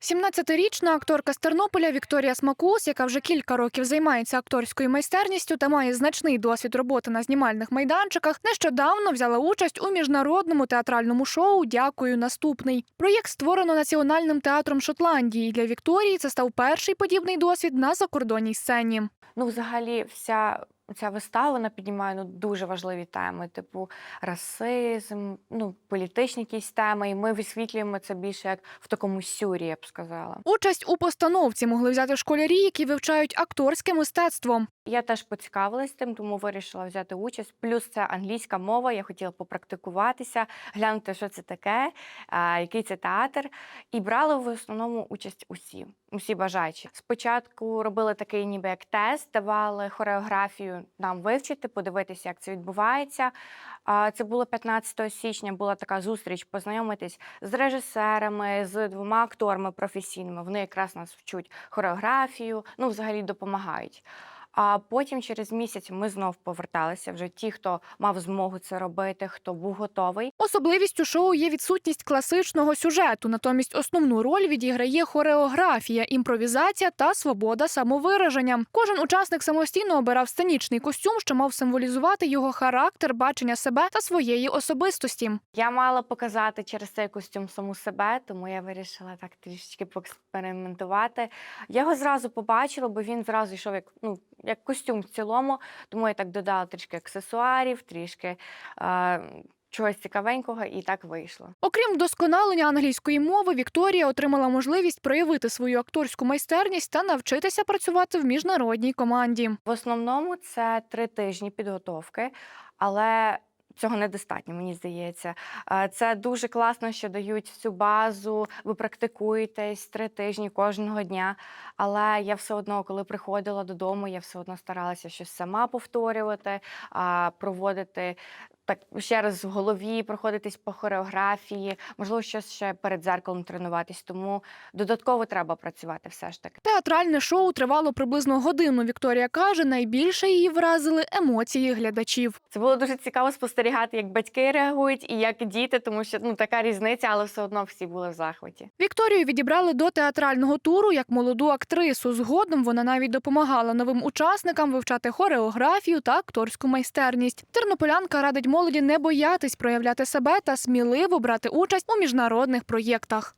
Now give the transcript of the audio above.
17-річна акторка з Тернополя Вікторія Смакус, яка вже кілька років займається акторською майстерністю та має значний досвід роботи на знімальних майданчиках, нещодавно взяла участь у міжнародному театральному шоу Дякую, наступний. Проєкт створено Національним театром Шотландії. Для Вікторії це став перший подібний досвід на закордонній сцені. Ну, взагалі, вся ця вистава вона піднімає ну, дуже важливі теми, типу расизм, ну, політичні якісь теми. І ми висвітлюємо це більше як в такому сюрі, я б сказала. Участь у постановці могли взяти школярі, які вивчають акторське мистецтво. Я теж поцікавилась тим, тому вирішила взяти участь. Плюс це англійська мова. Я хотіла попрактикуватися, глянути, що це таке, який це театр. І брали в основному участь усі, усі бажаючі. Спочатку робили такий, ніби як тест, давали хореографію нам вивчити, подивитися, як це відбувається. Це було 15 січня. Була така зустріч, познайомитись з режисерами, з двома акторами професійними. Вони якраз нас вчуть хореографію, ну взагалі допомагають. А потім через місяць ми знов поверталися. Вже ті, хто мав змогу це робити, хто був готовий. Особливістю шоу є відсутність класичного сюжету. Натомість основну роль відіграє хореографія, імпровізація та свобода самовираження. Кожен учасник самостійно обирав сценічний костюм, що мав символізувати його характер, бачення себе та своєї особистості. Я мала показати через цей костюм саму себе, тому я вирішила так трішечки поекспериментувати. Я його зразу побачила, бо він зразу йшов як ну як костюм в цілому. Тому я так додала трішки аксесуарів, трішки. Е- Чогось цікавенького, і так вийшло. Окрім вдосконалення англійської мови, Вікторія отримала можливість проявити свою акторську майстерність та навчитися працювати в міжнародній команді. В основному це три тижні підготовки, але цього недостатньо, мені здається. Е, Це дуже класно, що дають всю базу, ви практикуєтесь три тижні кожного дня. Але я все одно, коли приходила додому, я все одно старалася щось сама повторювати, проводити. Так ще раз в голові проходитись по хореографії, можливо, щось ще перед дзеркалом тренуватись. Тому додатково треба працювати все ж таки. Театральне шоу тривало приблизно годину. Вікторія каже, найбільше її вразили емоції глядачів. Це було дуже цікаво спостерігати, як батьки реагують і як діти, тому що ну така різниця, але все одно всі були в захваті. Вікторію відібрали до театрального туру як молоду актрису. Згодом вона навіть допомагала новим учасникам вивчати хореографію та акторську майстерність. Тернополянка радить молоді не боятись проявляти себе та сміливо брати участь у міжнародних проєктах.